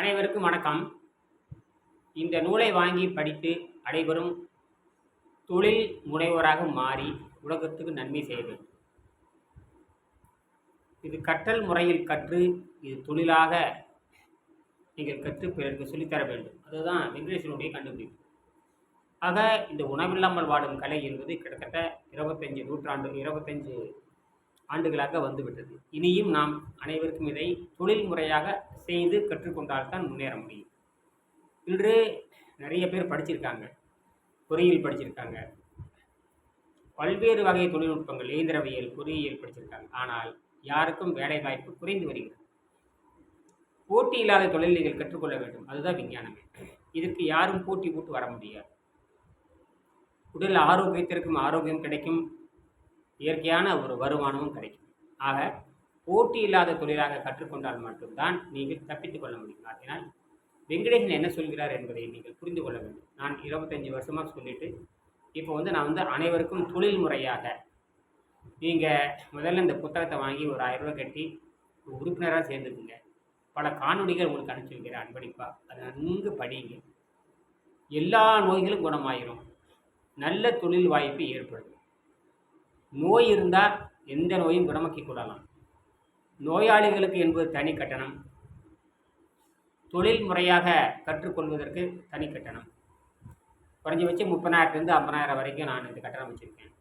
அனைவருக்கும் வணக்கம். இந்த நூலை வாங்கி படித்து அனைவரும் தொழில் முனைவோராக மாறி உலகத்துக்கு நன்மை செய்ய வேண்டும். இது கற்றல் முறையில் கற்று இது தொழிலாக நீங்கள் கற்று பிறருக்கு சொல்லித்தர வேண்டும். அதுதான் வெங்கடேசனுடைய கண்டுபிடிப்பு. ஆக இந்த உணவில்லாமல் வாடும் கலை என்பது கிட்டத்தட்ட இருபத்தஞ்சு நூற்றாண்டு இருபத்தஞ்சு ஆண்டுகளாக வந்துவிட்டது. இனியும் நாம் அனைவருக்கும் இதை தொழில் முறையாக செய்து கற்றுக்கொண்டால்தான் முன்னேற முடியும். இன்று நிறைய பேர் படிச்சிருக்காங்க. பொறியியல் படிச்சிருக்காங்க. பல்வேறு வகை தொழில்நுட்பங்கள் இயந்திரவியல் பொறியியல் படிச்சிருக்காங்க. ஆனால் யாருக்கும் வேலை வாய்ப்பு குறைந்து வருகிறது. போட்டி இல்லாத தொழில் நீங்கள் கற்றுக்கொள்ள வேண்டும். அதுதான் விஞ்ஞானமே. இதற்கு யாரும் போட்டி போட்டு வர முடியாது. உடல் ஆரோக்கியத்திற்கும் ஆரோக்கியம் கிடைக்கும். இயற்கையான ஒரு வருமானமும் கிடைக்கும். ஆக போட்டி இல்லாத தொழிலாக கற்றுக்கொண்டால் மட்டும்தான் நீங்கள் தப்பித்துக் கொள்ள முடியும். அதனால் வெங்கடேசன் என்ன சொல்கிறார் என்பதை நீங்கள் புரிந்து கொள்ள வேண்டும். நான் இருபத்தஞ்சி வருஷமாக சொல்லிட்டு இப்போ வந்து நான் வந்து அனைவருக்கும் தொழில் முறையாக நீங்கள் முதல்ல இந்த புத்தகத்தை வாங்கி ஒரு ஆயிரம் ரூபாய் கட்டி உறுப்பினராக சேர்ந்துக்குங்க. பல காணொளிகள் உங்களுக்கு அனுப்பிச்சி வைக்கிறேன். அன்பளிப்பாக அதை நன்கு படியுங்க எல்லா நோய்களும் குணமாயிரும். நல்ல தொழில் வாய்ப்பு ஏற்படும். நோய் இருந்தால் எந்த நோயும் குணமாக்கி கொள்ளலாம். நோயாளிகளுக்கு என்பது தனி கட்டணம். தொழில் முறையாக கற்றுக்கொள்வதற்கு தனி கட்டணம். குறைஞ்சபட்சம் முப்பதாயிரத்துலேருந்து ஐம்பதாயிரம் வரைக்கும் நான் இந்த கட்டணம் வச்சுருக்கேன்.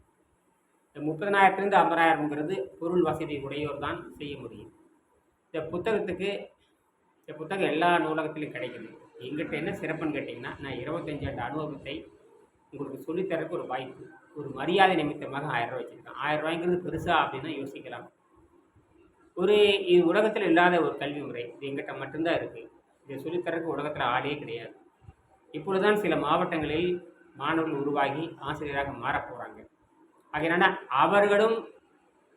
இந்த முப்பதனாயிரத்துலேருந்து ஐம்பதாயிரம்ங்கிறது பொருள் வசதி உடையோர் தான் செய்ய முடியும். இந்த புத்தகத்துக்கு இந்த புத்தகம் எல்லா நூலகத்திலையும் கிடைக்குது. எங்கிட்ட என்ன சிறப்புன்னு கேட்டிங்கன்னா நான் இருபத்தஞ்சாண்டு அனுபவத்தை உங்களுக்கு சொல்லித்தரக்கு ஒரு வாய்ப்பு. ஒரு மரியாதை நிமித்தமாக ஆயிரம் ரூபாய் வச்சுருக்கான். ஆயிரம் ரூபாய்ங்கிறது பெருசா அப்படின்னு யோசிக்கலாம். ஒரு இது உலகத்தில் இல்லாத ஒரு கல்வி முறை. இது எங்கிட்ட மட்டும்தான் இருக்குது இதை சொல்லித்தரக்கு உலகத்தில் ஆளே கிடையாது. இப்பொழுதுதான் சில மாவட்டங்களில் மாணவர்கள் உருவாகி ஆசிரியராக மாறப் போகிறாங்க அதனால அவர்களும்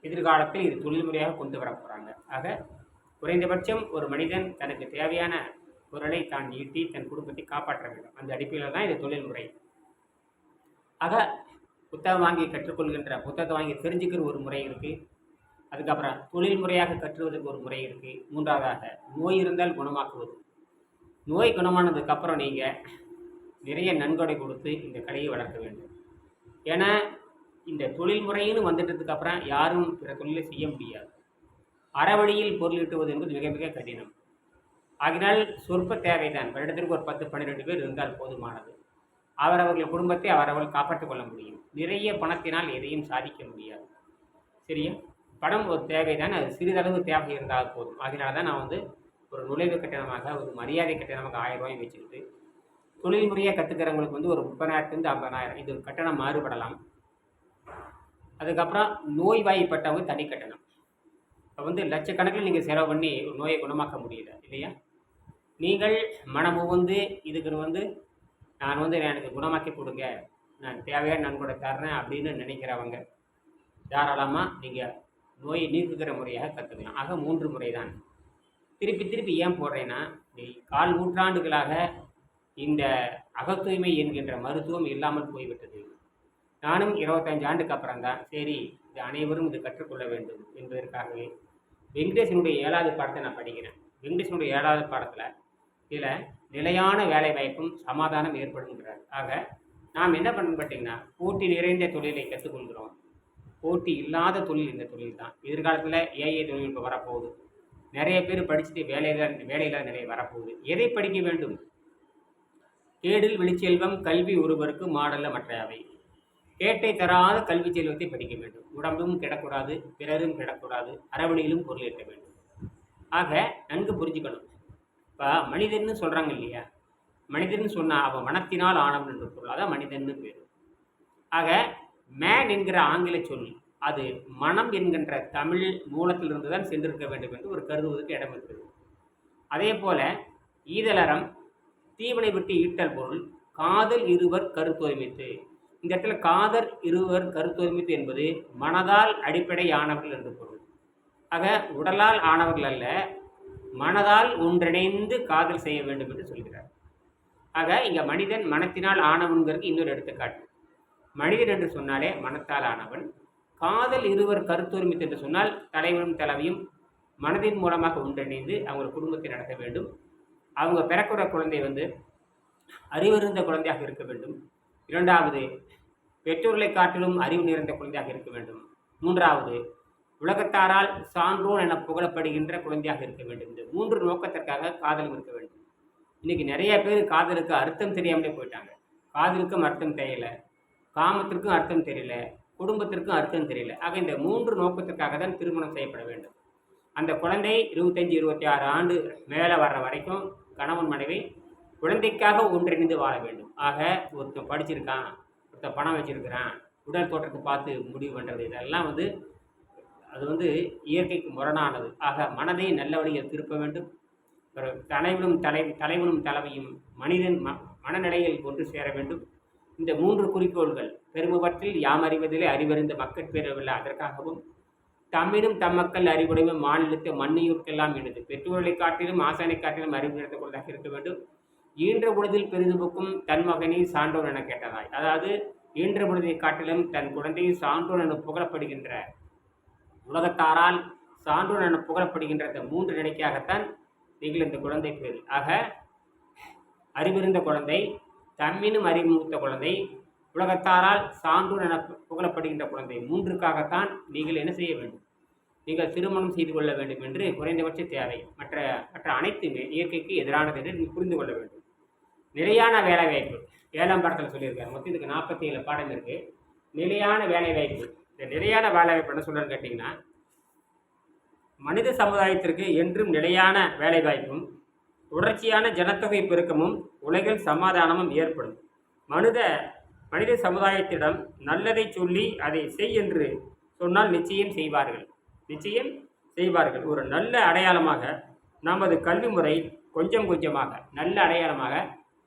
எதிர்காலத்தில் இது தொழில்முறையாக கொண்டு வர போகிறாங்க ஆக குறைந்தபட்சம் ஒரு மனிதன் தனக்கு தேவையான பொருளை தான் ஈட்டி தன் குடும்பத்தை காப்பாற்ற வேண்டும். அந்த அடிப்படையில் தான் இது தொழில்முறை ஆக புத்தகம் வாங்கி கற்றுக்கொள்கின்ற புத்தகத்தை வாங்கி தெரிஞ்சுக்கிற ஒரு முறை இருக்குது அதுக்கப்புறம் தொழில் முறையாக கற்றுவதற்கு ஒரு முறை இருக்குது மூன்றாவதாக நோய் இருந்தால் குணமாக்குவது. நோய் குணமானதுக்கப்புறம் நீங்கள் நிறைய நன்கொடை கொடுத்து இந்த கலையை வளர்க்க வேண்டும். ஏன்னா இந்த தொழில் முறைன்னு வந்துட்டதுக்கப்புறம் யாரும் பிற தொழிலை செய்ய முடியாது. அறவழியில் பொருளீட்டுவது என்பது மிக மிக கடினம். ஆகினால் சொற்ப தேவைதான். வருடத்திற்கு ஒரு பத்து பன்னிரெண்டு பேர் இருந்தால் போதுமானது. அவரவர்கள் குடும்பத்தை அவரவர்கள் காப்பாற்றிக் கொள்ள முடியும். நிறைய பணத்தினால் எதையும் சாதிக்க முடியாது. சரியா? பணம் ஒரு தேவைதான். அது சிறிதளவு தேவை இருந்தால் போதும். அதனால தான் நான் வந்து ஒரு நுழைவு கட்டணமாக ஒரு மரியாதை கட்டணமாக ஆயிரம் ரூபாய் வச்சுக்கிட்டு தொழில் முறையாக கற்றுக்கிறவங்களுக்கு வந்து ஒரு முப்பதாயிரத்துலேருந்து ஐம்பதாயிரம் இது கட்டணம் மாறுபடலாம். அதுக்கப்புறம் நோய்வாய்ப்பட்டவங்க தனி கட்டணம். இப்போ வந்து லட்சக்கணக்கில் நீங்கள் செலவு பண்ணி ஒரு நோயை குணமாக்க முடியல இல்லையா? நீங்கள் மனமு வந்து இதுக்கு வந்து நான் வந்து எனக்கு குணமாக்கி கொடுங்க. நான் தேவையான நன்கொடை தர்றேன் அப்படின்னு நினைக்கிறவங்க தாராளமாக நீங்கள் நோயை நீக்குகிற முறையாக கற்றுக்கலாம் ஆக மூன்று முறை தான் திருப்பி திருப்பி ஏன் போடுறேன்னா நீ கால் நூற்றாண்டுகளாக இந்த அகத்தூய்மை என்கின்ற மருத்துவம் இல்லாமல் போய்விட்டது. நானும் இருபத்தஞ்சு ஆண்டுக்கு அப்புறம் தான் சரி இது அனைவரும் இது கற்றுக்கொள்ள வேண்டும் என்பதற்காகவே வெங்கடேசனுடைய ஏழாவது பாடத்தை நான் படிக்கிறேன். வெங்கடேசனுடைய ஏழாவது பாடத்தில் இதில் நிலையான வேலை வாய்ப்பும் சமாதானம் ஏற்படுங்கிறார் ஆக நாம் என்ன பண்ணணும் பார்த்தீங்கன்னா போட்டி நிறைந்த தொழிலை கற்றுக்கொள்கிறோம். போட்டி இல்லாத தொழில் இந்த தொழில் தான். எதிர்காலத்தில் ஏஐ தொழில்நுட்பம் வரப்போகுது. நிறைய பேர் படிச்சுட்டு வேலையில வேலையில் நிறைய வரப்போகுது. எதை படிக்க வேண்டும்? கேடில் வெளிச்செல்வம் கல்வி ஒருவருக்கு மாடல்ல மற்றவை கேட்டை தராத கல்வி செல்வத்தை படிக்க வேண்டும். உடம்பும் கிடக்கூடாது பிறரும் கிடக்கூடாது அறவழியிலும் பொருளேற்ற வேண்டும். ஆக நன்கு புரிஞ்சுக்கணும். இப்போ மனிதன்னு சொல்கிறாங்க இல்லையா? மனிதன் சொன்னால் அவன் மனத்தினால் ஆனவன் என்று பொருள். அதான் மனிதன்னு பேர். ஆக மேன் என்கிற ஆங்கில சொல் அது மனம் என்கின்ற தமிழ் மூலத்திலிருந்து தான் சென்றிருக்க வேண்டும் என்று ஒரு கருதுவதற்கு இடம் இருக்கிறது. அதே போல ஈதலரம் தீவனை விட்டு ஈட்டல் பொருள் காதல் இருவர் கருத்தொருமித்து இந்த இடத்துல காதல் இருவர் கருத்தொருமித்து என்பது மனதால் அடிப்படையானவர்கள் என்று பொருள். ஆக உடலால் ஆனவர்கள் அல்ல மனதால் ஒன்றிணைந்து காதல் செய்ய வேண்டும் என்று சொல்கிறார். ஆக இங்கே மனிதன் மனத்தினால் ஆனவன்கிறது இன்னொரு எடுத்துக்காட்டு. மனிதன் என்று சொன்னாலே மனத்தால் ஆனவன். காதல் இருவர் கருத்தொருமித்து என்று சொன்னால் தலைவனும் தலைவியும் மனதின் மூலமாக ஒன்றிணைந்து அவங்க குடும்பத்தை நடத்த வேண்டும். அவங்க பிறக்கிற குழந்தை வந்து அறிவறிந்த குழந்தையாக இருக்க வேண்டும். இரண்டாவது பெற்றோர்களை காட்டிலும் அறிவு நிறைந்த குழந்தையாக இருக்க வேண்டும். மூன்றாவது உலகத்தாரால் சான்றோன் என புகழப்படுகின்ற குழந்தையாக இருக்க வேண்டும். இந்த மூன்று நோக்கத்திற்காக காதலும் இருக்க வேண்டும். இன்னைக்கு நிறைய பேர் காதலுக்கு அர்த்தம் தெரியாமலே போயிட்டாங்க. காதலுக்கும் அர்த்தம் தெரியல காமத்திற்கும் அர்த்தம் தெரியல குடும்பத்திற்கும் அர்த்தம் தெரியல. ஆக இந்த மூன்று நோக்கத்திற்காக தான் திருமணம் செய்யப்பட வேண்டும். அந்த குழந்தை இருபத்தஞ்சி இருபத்தி ஆறு ஆண்டு மேலே வர்ற வரைக்கும் கணவன் மனைவி குழந்தைக்காக ஒன்றிணைந்து வாழ வேண்டும். ஆக ஒருத்தன் படிச்சிருக்கான் ஒருத்தன் பணம் வச்சிருக்கிறான் உடல் தோற்றத்தை பார்த்து முடிவு பண்ணுறது இதெல்லாம் வந்து அது வந்து இயற்கைக்கு முரணானது. ஆக மனதை நல்ல வழியில் திருப்ப வேண்டும். ஒரு தலைவனும் தலை தலைவனும் தலைமையும் மனிதன் ம மனநிலையில் ஒன்று சேர வேண்டும். இந்த மூன்று குறிக்கோள்கள் பெருமுவற்றில் யாம் அறிவதிலே அறிவறிந்த மக்கள் பேரவில்லை அதற்காகவும் தம்மிடும் தம்மக்கள் அறிவுடைமை மாநிலத்தை மண்ணியூர்க்கெல்லாம் எனது. பெற்றோர்களை காட்டிலும் ஆசானை காட்டிலும் அறிவு நடந்து கொண்டதாக இருக்க வேண்டும். ஈன்ற பொழுதில் பெரிதுபுக்கும் தன் மகனை சான்றோர் என கேட்டதாய். அதாவது ஈன்ற பொழுதை காட்டிலும் தன் குழந்தையை சான்றோர் என புகழப்படுகின்ற உலகத்தாரால் சான்றோர் என புகழப்படுகின்ற இந்த மூன்று நிலைக்காகத்தான் நீங்கள் இந்த குழந்தை பேர் ஆக அறிவிருந்த குழந்தை தம்மினும் அறிமுகத்த குழந்தை உலகத்தாரால் சான்றோர் என புகழப்படுகின்ற குழந்தை மூன்றுக்காகத்தான் நீங்கள் என்ன செய்ய வேண்டும்? நீங்கள் திருமணம் செய்து கொள்ள வேண்டும் என்று குறைந்தபட்ச தேவை. மற்ற மற்ற அனைத்துமே இயற்கைக்கு எதிரானது என்று நீங்கள் புரிந்து கொள்ள வேண்டும். நிலையான வேலைவாய்ப்பு. ஏழாம் பாடத்தில் சொல்லியிருக்காரு. மொத்தம் இதுக்கு நாற்பத்தி ஏழு பாடம் இருக்குது நிலையான வேலைவாய்ப்பு. இந்த நிலையான வேலைவாய்ப்பு என்ன சொல்கிறேன்னு கேட்டிங்கன்னா மனித சமுதாயத்திற்கு என்றும் நிலையான வேலைவாய்ப்பும் தொடர்ச்சியான ஜனத்தொகை பெருக்கமும் உலகில் சமாதானமும் ஏற்படும். மனித மனித சமுதாயத்திடம் நல்லதை சொல்லி அதை செய் என்று சொன்னால் நிச்சயம் செய்வார்கள். நிச்சயம் செய்வார்கள். ஒரு நல்ல அடையாளமாக நமது கல்வி முறை கொஞ்சம் கொஞ்சமாக நல்ல அடையாளமாக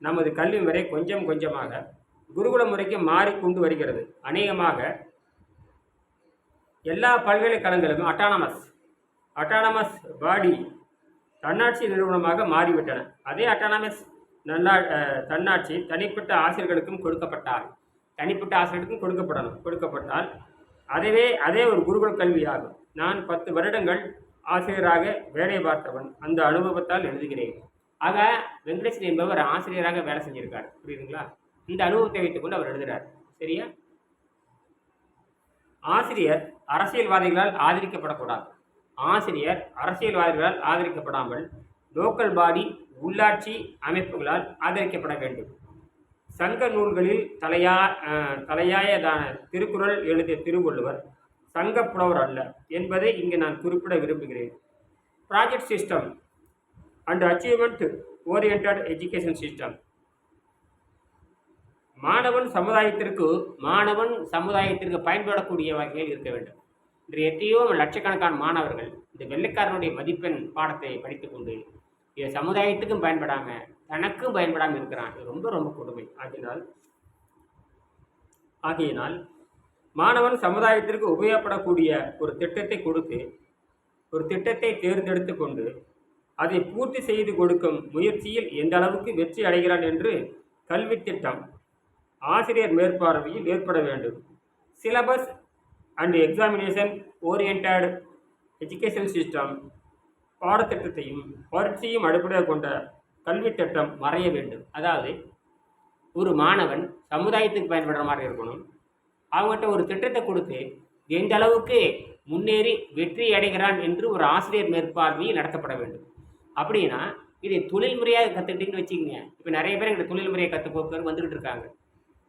நமது கல்வி முறை கொஞ்சம் கொஞ்சமாக குருகுல முறைக்கு மாறிக்கொண்டு வருகிறது. அநேகமாக எல்லா பல்கலைக்கழகங்களுக்கும் அட்டானமஸ் அட்டானமஸ் பாடி தன்னாட்சி நிறுவனமாக மாறிவிட்டன. அதே அட்டானமஸ் நன்னா தன்னாட்சி தனிப்பட்ட ஆசிரியர்களுக்கும் கொடுக்கப்பட்டால் தனிப்பட்ட ஆசிரியர்களுக்கும் கொடுக்கப்படணும் கொடுக்கப்பட்டால் அதுவே அதே ஒரு குருகுல கல்வியாகும். நான் பத்து வருடங்கள் ஆசிரியராக வேலை பார்த்தவன். அந்த அனுபவத்தால் எழுதுகிறேன். ஆக வெங்கடேசன் என்பவர் ஆசிரியராக வேலை செஞ்சிருக்கார். புரியுதுங்களா? இந்த அனுபவத்தை வைத்துக்கொண்டு அவர் எழுதுகிறார் சரியா? ஆசிரியர் அரசியல்வாதிகளால் ஆதரிக்கப்படக்கூடாது. ஆசிரியர் அரசியல்வாதிகளால் ஆதரிக்கப்படாமல் லோக்கல் பாடி உள்ளாட்சி அமைப்புகளால் ஆதரிக்கப்பட வேண்டும். சங்க நூல்களில் தலையா தலையாயதான திருக்குறள் எழுதிய திருவள்ளுவர் சங்க புலவர் அல்ல என்பதை இங்கு நான் குறிப்பிட விரும்புகிறேன். Project system and achievement orient education system மாணவன் சமுதாயத்திற்கு மாணவன் சமுதாயத்திற்கு பயன்படக்கூடிய வகையில் இருக்க வேண்டும். இன்று எத்தையோ லட்சக்கணக்கான மாணவர்கள் இந்த வெள்ளைக்காரனுடைய மதிப்பெண் பாடத்தை படித்துக்கொண்டு இது சமுதாயத்துக்கும் பயன்படாமல் தனக்கும் பயன்படாமல் இருக்கிறான். இது ரொம்ப ரொம்ப கொடுமை. ஆகினால் ஆகையினால் மாணவன் சமுதாயத்திற்கு உபயோகப்படக்கூடிய ஒரு திட்டத்தை கொடுத்து ஒரு திட்டத்தை தேர்ந்தெடுத்து கொண்டு அதை பூர்த்தி செய்து கொடுக்கும் முயற்சியில் எந்த அளவுக்கு வெற்றி அடைகிறான் என்று கல்வி திட்டம் ஆசிரியர் மேற்பார்வையில் ஏற்பட வேண்டும். Syllabus and examination orient education system பாடத்திட்டத்தையும் பரீட்சையும் அடிப்படையாக கொண்ட கல்வி திட்டம் வரைய வேண்டும். அதாவது ஒரு மாணவன் சமுதாயத்துக்கு பயன்படுற மாதிரி இருக்கணும். அவங்ககிட்ட ஒரு திட்டத்தை கொடுத்து எந்த அளவுக்கு முன்னேறி வெற்றி அடைகிறான் என்று ஒரு ஆசிரியர் மேற்பார்வையில் நடத்தப்பட வேண்டும். அப்படின்னா இதை தொழில் முறையாக கற்றுக்கிட்டீங்கன்னு வச்சுக்கோங்க. இப்போ நிறைய பேர் எங்கிட்ட தொழில் முறையை கற்றுக்கோக்கர் வந்துக்கிட்டு இருக்காங்க.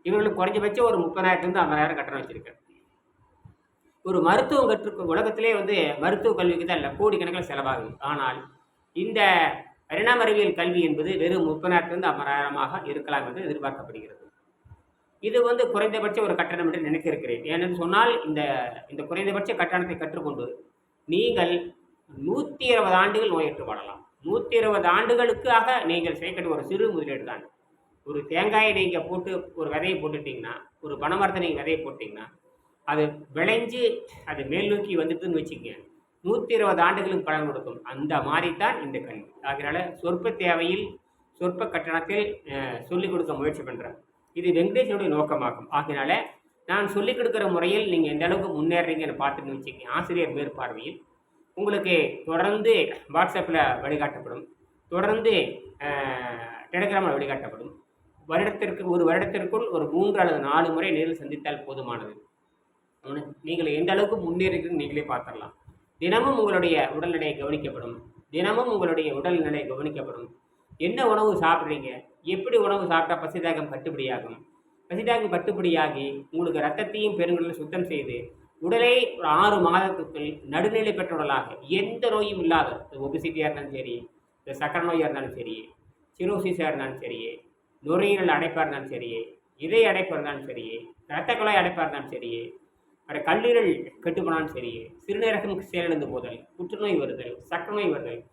இவங்களுக்கு குறைஞ்சபட்சம் ஒரு முப்பதாயிரத்துலேருந்து ஐம்பதாயிரம் கட்டணம் வச்சுருக்கேன் ஒரு மருத்துவம் கற்று உலகத்திலே வந்து மருத்துவ கல்விக்கு தான் இல்லை கோடிக்கணக்கில் செலவாகுது. ஆனால் இந்த பரிணாம அறிவியல் கல்வி என்பது வெறும் முப்பதாயிரத்துலேருந்து ஐம்பதாயிரமாக இருக்கலாம் என்று எதிர்பார்க்கப்படுகிறது. இது வந்து குறைந்தபட்ச ஒரு கட்டணம் என்று நினைத்திருக்கிறேன். ஏனென்று சொன்னால் இந்த இந்த குறைந்தபட்ச கட்டணத்தை கற்றுக்கொண்டு நீங்கள் நூற்றி இருபது ஆண்டுகள் நோயற்று வாழலாம். நூற்றி இருபது ஆண்டுகளுக்காக நீங்கள் செய்யக்கூடிய ஒரு சிறு முதலீடு தான் ஒரு தேங்காயை நீங்கள் போட்டு ஒரு விதையை போட்டுட்டிங்கன்னா ஒரு பனைமரத்தை நீங்கள் விதையை போட்டிங்கன்னா அது விளைஞ்சு அது மேல் நோக்கி வந்துட்டுன்னு வச்சுக்கங்க. நூற்றி இருபது ஆண்டுகளுக்கு பலன் கொடுக்கும். அந்த மாதிரி தான் இந்த கல்வி. அதனால் சொற்ப தேவையில் சொற்ப கட்டணத்தில் சொல்லிக் கொடுக்க முயற்சி பண்ணுறேன் இது வெங்கடேஷனுடைய நோக்கமாகும். ஆகினால நான் சொல்லிக் கொடுக்குற முறையில் நீங்கள் எந்த அளவுக்கு முன்னேறீங்கன்னு பார்த்துட்டு வச்சுக்கங்க. ஆசிரியர் மேற்பார்வையில் உங்களுக்கு தொடர்ந்து வாட்ஸ்அப்பில் வழிகாட்டப்படும். தொடர்ந்து டெலிகிராமில் வழிகாட்டப்படும். வருடத்திற்கு ஒரு வருடத்திற்குள் ஒரு மூன்று அல்லது நாலு முறை நேரில் சந்தித்தால் போதுமானது. நீங்கள் எந்த அளவுக்கு முன்னேறிக்குன்னு நீங்களே பார்த்துடலாம். தினமும் உங்களுடைய உடல்நிலை கவனிக்கப்படும். தினமும் உங்களுடைய உடல்நிலை கவனிக்கப்படும். என்ன உணவு சாப்பிட்றீங்க? எப்படி உணவு சாப்பிட்டா பசிதாகம் கட்டுப்படியாகும்? பசிதாகம் கட்டுப்படியாகி உங்களுக்கு ரத்தத்தையும் பெருங்குடலும் சுத்தம் செய்து உடலை ஒரு ஆறு மாதத்துக்குள் நடுநிலை பெற்ற உடலாக எந்த நோயும் இல்லாத ஒபிசிட்டியாக இருந்தாலும் சரி இந்த சக்கரை நோயாக இருந்தாலும் சரி சிரோசிஸாக இருந்தாலும் சரி நுரையீரல் அடைப்பாக இருந்தாலும் சரி இதய அடைப்பாக இருந்தாலும் சரி இரத்த குழாய் அடைப்பாக இருந்தாலும் சரி அப்புறம் கல்லீரல் கெட்டு போனாலும் சரி சிறுநீரகம் செயலிழந்து போதல் புற்றுநோய் வருதல் சக்கரை நோய் வருதல்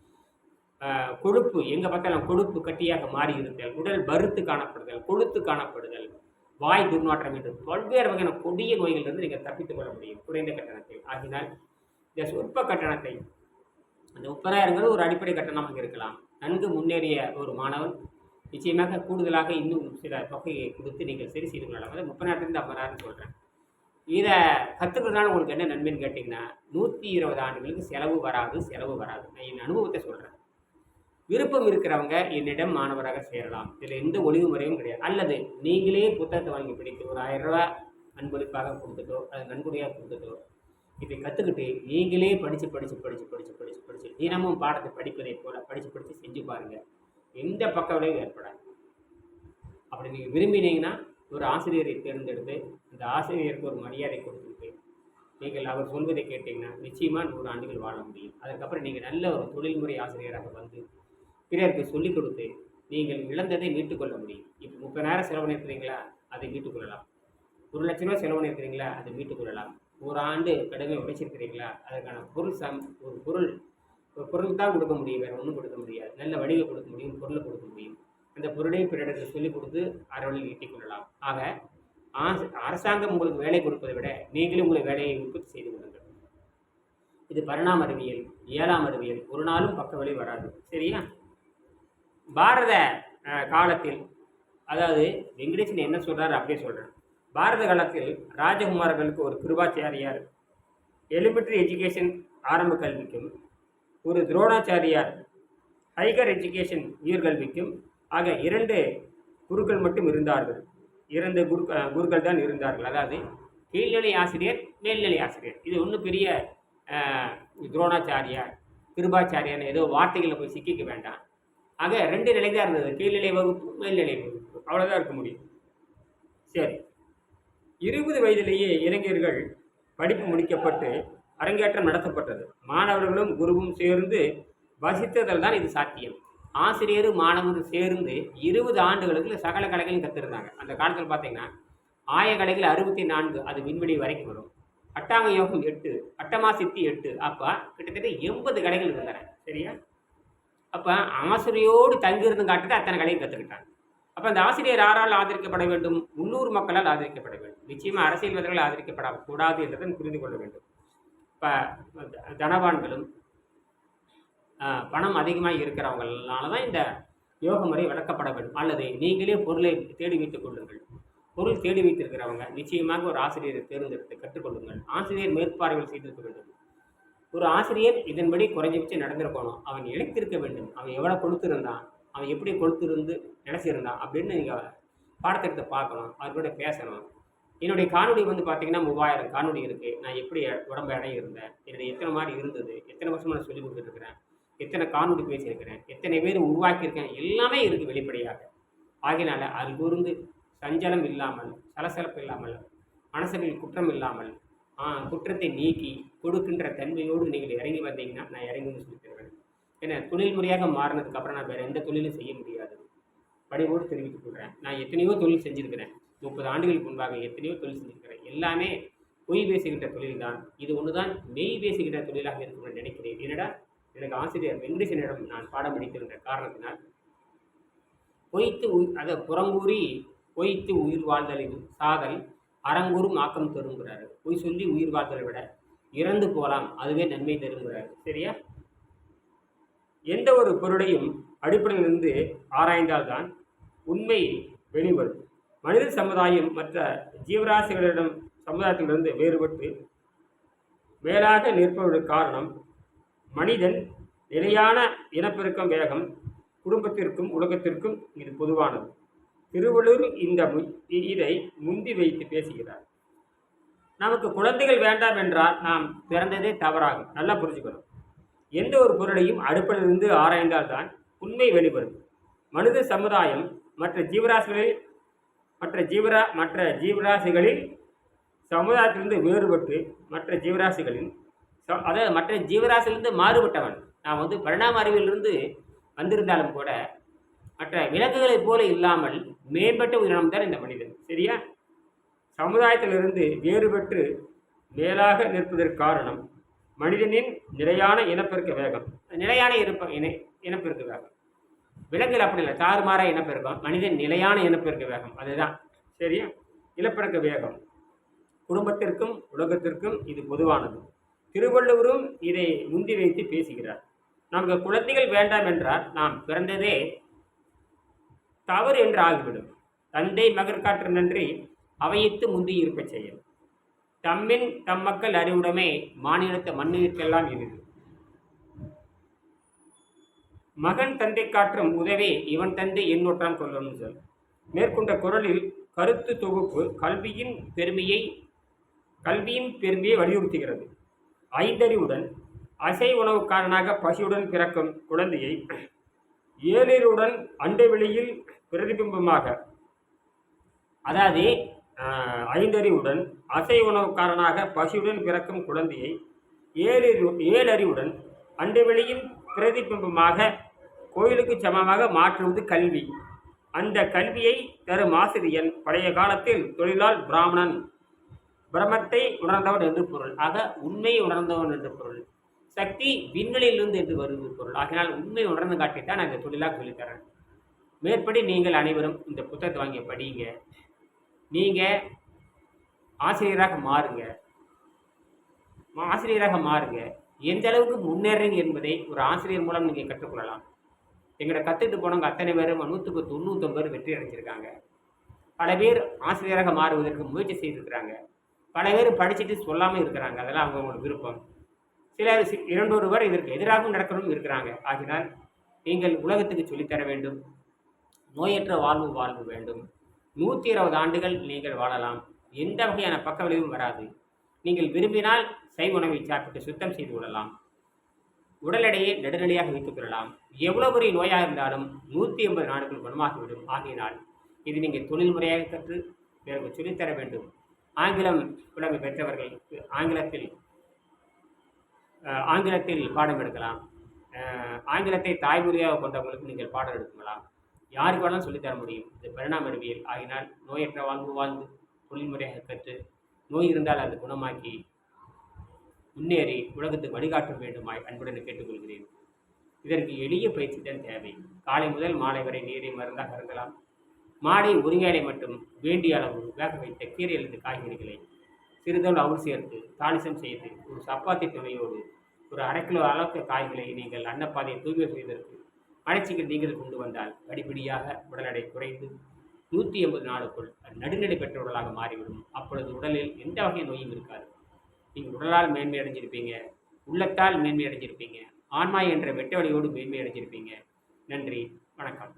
கொழுப்பு எங்கே பார்த்தாலும் கொழுப்பு கட்டியாக மாறி இருத்தல் உடல் பருத்து காணப்படுதல் கொழுத்து காணப்படுதல் வாய் துர்நாற்றம் என்று பல்வேறு வகையான கொடிய நோய்களிலிருந்து நீங்கள் தப்பித்துக் கொள்ள முடியும் குறைந்த கட்டணத்தில். ஆகினால் இந்த சொற்ப கட்டணத்தை அந்த முப்பதாயிரங்கிறது ஒரு அடிப்படை கட்டணமாக இருக்கலாம். நன்கு முன்னேறிய ஒரு மாணவன் நிச்சயமாக கூடுதலாக இன்னும் சில தொகையை கொடுத்து நீங்கள் சரி செய்து கொள்ளலாம். அதாவது முப்பதாயிரத்துலேருந்து ஐம்பதாயிரம்னு சொல்கிறேன் இதை கற்றுக்கிறதுனால உங்களுக்கு என்ன நன்மைன்னு கேட்டிங்கன்னா நூற்றி இருபது ஆண்டுகளுக்கு செலவு வராது செலவு வராது. நான் என் அனுபவத்தை சொல்கிறேன் விருப்பம் இருக்கிறவங்க என்னிடம் மாணவராக சேரலாம். இதில் எந்த ஒளிவு முறையும் கிடையாது. அல்லது நீங்களே புத்தகத்தை வாங்கி படித்து ஒரு ஆயிரம் ரூபாய் அன்பளிப்பாக கொடுத்துட்டோ அது நன்கொடையாக கொடுத்துட்டோ இதை கற்றுக்கிட்டு நீங்களே படித்து படித்து படித்து படித்து படித்து படித்து தினமும் பாடத்தை படிப்பதை போல் படித்து படித்து செஞ்சு பாருங்கள் எந்த பக்க விளைவும் ஏற்படாது. அப்படி நீங்கள் விரும்பினீங்கன்னா ஒரு ஆசிரியரை தேர்ந்தெடுத்து அந்த ஆசிரியருக்கு ஒரு மரியாதை கொடுத்துட்டு நீங்கள் அவர் சொல்வதை கேட்டிங்கன்னா நிச்சயமாக நூறு ஆண்டுகள் வாழ முடியும். அதுக்கப்புறம் நீங்கள் நல்ல ஒரு தொழில்முறை ஆசிரியராக வந்து பிறருக்கு சொல்லிக் கொடுத்து நீங்கள் இழந்ததை மீட்டுக்கொள்ள முடியும். இப்போ முப்பதாயிரம் செலவழிக்கிறீங்களா அதை மீட்டுக்கொள்ளலாம். ஒரு லட்ச ரூபா செலவழிக்கிறீங்களா அதை மீட்டுக்கொள்ளலாம். ஒரு ஆண்டு கடுமை உழைச்சிருக்கிறீங்களா? அதற்கான பொருள் சம் ஒரு பொருள் பொருள் தான் கொடுக்க முடியும் வேறு ஒன்றும் கொடுக்க முடியாது. நல்ல வடிவை கொடுக்க முடியும் பொருளை கொடுக்க முடியும். அந்த பொருளை பிறருக்கு சொல்லிக் கொடுத்து அறவழி ஈட்டிக் கொள்ளலாம். ஆக அரசாங்கம் உங்களுக்கு வேலை கொடுப்பதை விட நீங்களும் உங்களை வேலையை உற்பத்தி செய்து கொள்ளுங்கள். இது பரிணாம அறிவியல் ஏழாம் அறிவியல். ஒரு நாளும் பக்க வழி வராது. சரியா? பாரத காலத்தில் அதாவது வெங்கடேசன் என்ன சொல்கிறார் அப்படியே சொல்கிறேன் பாரத காலத்தில் ராஜகுமாரர்களுக்கு ஒரு கிருபாச்சாரியார் எலிமெண்ட்ரி எஜுகேஷன் ஆரம்ப கல்விக்கும் ஒரு துரோணாச்சாரியார் ஹைகர் எஜுகேஷன் உயர்கல்விக்கும் ஆக இரண்டு குருக்கள் மட்டும் இருந்தார்கள். இரண்டு குரு குருக்கள் தான் இருந்தார்கள். அதாவது கீழ்நிலை ஆசிரியர் மேல்நிலை ஆசிரியர். இது ஒன்றும் பெரிய துரோணாச்சாரியார் கிருபாச்சாரியார் ஏதோ வார்த்தைகளில் போய் சிக்கிக்க வேண்டாம். ஆக ரெண்டு நிலை தான் இருந்தது. கீழ்நிலை வகுப்பு மேல்நிலை வகுப்பு. அவ்வளோதான் இருக்க முடியும். சரி. இருபது வயதிலேயே இளைஞர்கள் படிப்பு முடிக்கப்பட்டு அரங்கேற்றம் நடத்தப்பட்டது. மாணவர்களும் குருவும் சேர்ந்து வசித்ததில் தான் இது சாத்தியம். ஆசிரியரும் மாணவரும் சேர்ந்து இருபது ஆண்டுகளுக்கு சகல கலைகளையும் கற்றுருந்தாங்க அந்த காலத்தில் பார்த்தீங்கன்னா ஆய கலைகள் அறுபத்தி நான்கு அது விண்வெளி வரைக்கும் வரும். அட்டாங்க யோகம் எட்டு அட்டமா சித்தி எட்டு அப்போ கிட்டத்தட்ட எண்பது கலைகள் இருந்தாங்க சரியா? அப்போ ஆசிரியோடு தங்கியிருந்து காட்டுட்டு அத்தனை கலையும் கற்றுக்கிட்டாங்க அப்போ அந்த ஆசிரியர் யாரால் ஆதரிக்கப்பட வேண்டும்? உள்ளூர் மக்களால் ஆதரிக்கப்பட வேண்டும். நிச்சயமாக அரசியல்வாதிகளால் ஆதரிக்கப்பட கூடாது என்றதை புரிந்து கொள்ள வேண்டும். இப்போ தனவான்களும் பணம் அதிகமாக இருக்கிறவங்களால தான் இந்த யோக முறை விளக்கப்பட வேண்டும். அல்லது நீங்களே பொருளை தேடி வைத்துக் கொள்ளுங்கள். பொருள் தேடி வைத்திருக்கிறவங்க நிச்சயமாக ஒரு ஆசிரியரை தேர்ந்தெடுத்து கற்றுக்கொள்ளுங்கள் ஆசிரியர் மேற்பார்வையில் செய்திருக்க வேண்டும். ஒரு ஆசிரியர் இதன்படி குறைஞ்சபட்சம் நடந்திருக்கணும். அவன் இழைத்திருக்க வேண்டும். அவன் எவ்வளோ கொடுத்துருந்தான் அவன் எப்படி கொடுத்துருந்து நினைச்சிருந்தான் அப்படின்னு நீங்கள் பாடத்திட்டத்தை பார்க்கணும். அவர் பேசணும். என்னுடைய காணொலி வந்து பார்த்தீங்கன்னா மூவாயிரம் காணொலி இருக்குது நான் எப்படி உடம்பு எடை இருந்தேன் என்னுடைய எத்தனை மாதிரி இருந்தது? எத்தனை வருஷமா நான் சொல்லி கொடுத்துருக்கிறேன் எத்தனை காணொலி பேசியிருக்கிறேன்? எத்தனை பேர் உருவாக்கியிருக்கேன்? எல்லாமே இருக்குது வெளிப்படையாக. ஆகினால அது சஞ்சலம் இல்லாமல் சலசலப்பு இல்லாமல் மனசுகளில் குற்றம் இல்லாமல் ஆ, குற்றத்தை நீக்கி கொடுக்கின்ற தன்மையோடு நீங்கள் இறங்கி வந்தீங்கன்னா நான் இறங்கி வந்து சொல்லி தருவேன் ஏன்னா தொழில் முறையாக மாறினதுக்கப்புறம் நான் வேறு எந்த தொழிலும் செய்ய முடியாது. படிவோடு தெரிவித்துக் கொள்கிறேன் நான் எத்தனையோ தொழில் செஞ்சுருக்கிறேன். முப்பது ஆண்டுகளுக்கு முன்பாக எத்தனையோ தொழில் செஞ்சிருக்கிறேன். எல்லாமே பொய் பேசுகின்ற தொழில் தான் இது ஒன்று தான் மெய் பேசுகின்ற தொழிலாக இருக்கும் என்று நினைக்கிறேன். என்னடா? எனக்கு ஆசிரியர் வெங்கடேசனிடம் நான் பாடம் படிக்கின்ற காரணத்தினால் பொய்த்து உயிர் அதை புறங்கூறி பொய்த்து உயிர் வாழ்தலின் சாதல் அறங்கூறும் ஆக்கம் தருங்கிறாரு. பொய் சொல்லி உயிர் வாழ்தலை விட இறந்து போகலாம். அதுவே நன்மை தருங்கிறாரு. சரியா? எந்த ஒரு பொருளையும் அடிப்படையிலிருந்து ஆராய்ந்தால்தான் உண்மை வெளிவரும். மனித சமுதாயம் மற்ற ஜீவராசிகளிடம் சமுதாயத்திலிருந்து வேறுபட்டு மேலாக நிற்பதற்கு காரணம் மனிதன் நிலையான இனப்பெருக்கம் வேகம் குடும்பத்திற்கும் உலகத்திற்கும் இது பொதுவானது. திருவள்ளூர் இந்த மு- இதை முந்தி வைத்து பேசுகிறார். நமக்கு குழந்தைகள் வேண்டாம் என்றால் நாம் பிறந்ததே தவறாகும். நல்லா புரிஞ்சுக்கணும். எந்த ஒரு பொருளையும் அடுப்பிலிருந்து ஆராய்ந்தால்தான் உண்மை வெளிவரும். மனித சமுதாயம் மற்ற ஜீவராசிகளில் மற்ற ஜீவரா மற்ற ஜீவராசிகளில் சமுதாயத்திலிருந்து வேறுபட்டு மற்ற ஜீவராசிகளில் அதாவது மற்ற ஜீவராசிலிருந்து மாறுபட்டவன். நான் வந்து பரிணாம அறிவிலிருந்து வந்திருந்தாலும் கூட மற்ற விலங்குகளைப் போல இல்லாமல் மேம்பட்ட உயிரினம் தான் இந்த மனிதன். சரியா? சமுதாயத்திலிருந்து வேறுபட்டு மேலாக நிற்பதற்கு காரணம் மனிதனின் நிலையான இனப்பெருக்க வேகம். நிலையான இருப்ப இன இனப்பெருக்க வேகம். விலங்குகள் அப்படி இல்லை. தாறுமாறாக இனப்பெருக்கம் மனிதன் நிலையான இனப்பெருக்க வேகம் அதுதான். சரியா? இனப்பெருக்க வேகம். குடும்பத்திற்கும் உலகத்திற்கும் இது பொதுவானது. திருவள்ளுவரும் இதை முந்தி வைத்து பேசுகிறார். நமக்கு குழந்தைகள் வேண்டாம் என்றால் நாம் பிறந்ததே தவறு என்று ஆகிவிடும். தந்தை மகர் காற்று நன்றி அவையித்து முந்தி இருக்கச் செய்யும். தம்மின் தம் மக்கள் அறிவுடைமை மாநிலத்தை மண்ணுக்கெல்லாம் இருக்கு மகன் தந்தை காற்றும் உதவே இவன் தந்தை எண்ணூற்றான் கொள்ளணும் சார். மேற்கொண்ட குரலில் கருத்து தொகுப்பு கல்வியின் பெருமையை கல்வியின் பெருமையை வலியுறுத்துகிறது. ஐந்தறிவுடன் அசை உணவுக்காரனாக பசியுடன் பிறக்கும் குழந்தையை ஏழிருடன் அண்டை வெளியில் பிரதிபிம்பமாக அதாவது ஐந்தறிவுடன் அசை உணவுக்காரனாக பசியுடன் பிறக்கும் குழந்தையை ஏழறிவு ஏழறிவுடன் அண்டவெளியில் பிரதிபிம்பமாக கோயிலுக்கு சமமாக மாற்றுவது கல்வி. அந்த கல்வியை தரும் ஆசிரியன் பழைய காலத்தில் தொழிலால் பிராமணன். பிரமத்தை உணர்ந்தவன் என்று பொருள். ஆக உண்மையை உணர்ந்தவன் என்று பொருள். சக்தி விண்வெளியிலிருந்து என்று வருவது பொருள். ஆகினால் உண்மை உணர்ந்து காட்டித்தான் நான் இந்த தொழிலாக சொல்லித்தரேன் மேற்படி நீங்கள் அனைவரும் இந்த புத்தகத்தை வாங்கி படிங்க. நீங்கள் ஆசிரியராக மாறுங்க. ஆசிரியராக மாறுங்க. எந்த அளவுக்கு முன்னேறீங்க என்பதை ஒரு ஆசிரியர் மூலம் நீங்கள் கற்றுக்கொள்ளலாம். எங்களை கற்றுட்டு போனவங்க அத்தனை பேரும் நூற்றுக்கு தொண்ணூத்தொம்பது பேர் வெற்றி அடைஞ்சிருக்காங்க. பல பேர் ஆசிரியராக மாறுவதற்கு முயற்சி செய்திருக்கிறாங்க. பல பேர் படிச்சுட்டு சொல்லாமல் இருக்கிறாங்க. அதெல்லாம் அவங்கவுங்களோட விருப்பம். சிலர் இரண்டொரு பேர் இதற்கு எதிராகவும் நடக்கிறவங்க இருக்கிறாங்க. ஆகினால் நீங்கள் உலகத்துக்கு சொல்லித்தர வேண்டும். நோயற்ற வாழ்வு வாழ்வு வேண்டும். நூற்றி இருபது ஆண்டுகள் நீங்கள் வாழலாம். எந்த வகையான பக்க விளைவும் வராது. நீங்கள் விரும்பினால் சைவ உணவை சாப்பிட்டு சுத்தம் செய்து கொள்ளலாம். உடல் எடையை நடுநிலையாக வைத்துக் கொள்ளலாம். எவ்வளவு பெரிய நோயாக இருந்தாலும் நூற்றி எண்பது நாடுகள் குணமாகிவிடும். ஆகையினால் இது நீங்கள் தொழில் முறையாக கற்று பிறகு சொல்லித்தர வேண்டும். ஆங்கிலம் புலமை பெற்றவர்களுக்கு ஆங்கிலத்தில் ஆங்கிலத்தில் பாடம் எடுக்கலாம். ஆங்கிலத்தை தாய்மொழியாக கொண்டவங்களுக்கு நீங்கள் பாடம் எடுக்கலாம். யாருக்கு வேணாலும் சொல்லித்தர முடியும். இது பரிணாம அறிவியல். ஆகினால் நோயற்ற வாழ்வு வாழ்ந்து தொழில் முறையாக கற்று நோய் இருந்தால் அது குணமாக்கி முன்னேறி உலகத்துக்கு வழிகாட்ட வேண்டுமாய் அன்புடன் கேட்டுக்கொள்கிறேன். இதற்கு எளிய பயிற்சி தான் தேவை. காலை முதல் மாலை வரை நீரை மருந்தாக இருக்கலாம் மாலை உரிங்காலை மட்டும் வேண்டிய அளவு வேக வைத்த கீரை அல்லது காய்கறிகளை சிறிதளவு அவுள் சேர்த்து தாளிசம் செய்து ஒரு சப்பாத்தி துணையோடு ஒரு அரை கிலோ அளவுக்கு காய்களை நீங்கள் அன்னப்பாதையை தூய்மை செய்வதற்கு மலச்சிக்கல் நீங்கள் கொண்டு வந்தால் படிப்படியாக உடல் எடை குறைந்து நூற்றி எண்பது நாளுக்குள் அது நடுநிலை பெற்ற உடலாக மாறிவிடும். அப்பொழுது உடலில் எந்த வகை நோயும் இருக்காது. நீங்கள் உடலால் மேன்மை அடைஞ்சிருப்பீங்க உள்ளத்தால் மேன்மை அடைஞ்சிருப்பீங்க ஆன்மா என்ற வெட்ட வழியோடு மேன்மை அடைஞ்சிருப்பீங்க. நன்றி வணக்கம்.